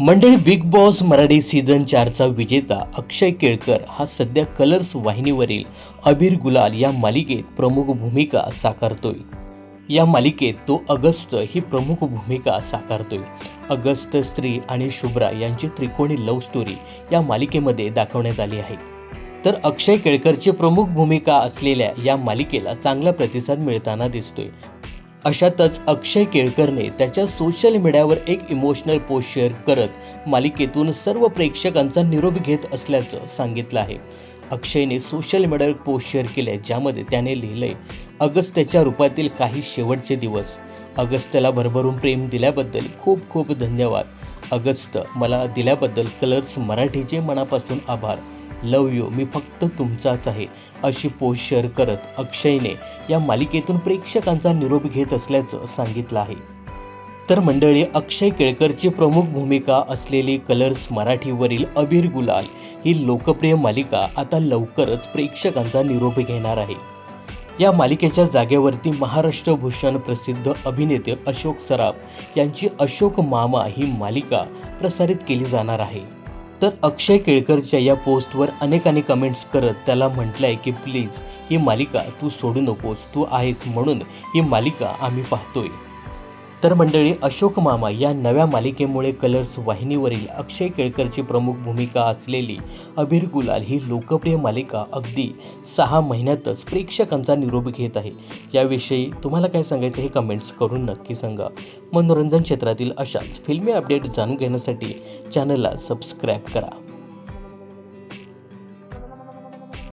मंडळी Bigg Boss Marathi season चारचा विजेता अक्षय केळकर हा सध्या कलर्स वाहिनीवरील अबीर गुलाल या मालिकेत प्रमुख भूमिका साकारतोय. या मालिकेत तो अगस्त ही प्रमुख भूमिका साकारतोय. अगस्त स्त्री आणि शुभ्रा यांची त्रिकोणी लव्ह स्टोरी या मालिकेमध्ये दाखवण्यात आली आहे. तर अक्षय केळकरची प्रमुख भूमिका असलेल्या या मालिकेला चांगला प्रतिसाद मिळताना दिसतोय. अशातच अक्षय केळकरने त्याच्या सोशल मीडियावर एक इमोशनल पोस्ट शेअर करत मालिकेतून सर्व प्रेक्षकांचा निरोप घेत असल्याचं सांगितलं आहे. अक्षयने सोशल मीडियावर पोस्ट शेअर केले ज्यामध्ये त्याने लिहिलंय अगस्त्याच्या रूपातील काही शेवटचे दिवस अगस्त्यला भरभरून प्रेम दिल्याबद्दल खूप खूप धन्यवाद. अगस्त मला दिल्याबद्दल कलर्स मराठीचे मनापासून आभार. लव यू मी फक्त तुमचाच आहे अशी पोस्ट शेअर करत अक्षयने या मालिकेतून प्रेक्षकांचा निरोप घेत असल्याचं सांगितलं आहे. तर मंडळी अक्षय केळकरची प्रमुख भूमिका असलेली कलर्स मराठीवरील अबीर गुलाल ही लोकप्रिय मालिका आता लवकरच प्रेक्षकांचा निरोप घेणार आहे. या मालिकेच्या जागेवरती महाराष्ट्र भूषण प्रसिद्ध अभिनेते अशोक सराफ यांची अशोक मामा ही मालिका प्रसारित केली जाणार आहे. तर अक्षय केळकरच्या या पोस्टवर अनेकांनी कमेंट्स करत त्याला म्हटलंय की प्लीज ही मालिका तू सोडू नकोस तू आहेस म्हणून ही मालिका आम्ही पाहतोय. तर मंडळी अशोक मामा या नव्या मालिकेमुळे कलर्स वाहिनीवरील अक्षय केळकरची प्रमुख भूमिका असलेली अबीर गुलाल ही लोकप्रिय मालिका अगदी सहा महिन्यातच प्रेक्षकांचा निरोप घेत आहे. याविषयी तुम्हाला काय सांगायचं हे कमेंट्स करून नक्की सांगा. मनोरंजन क्षेत्रातील अशाच फिल्मी अपडेट जाणून घेण्यासाठी चॅनलला सबस्क्राईब करा.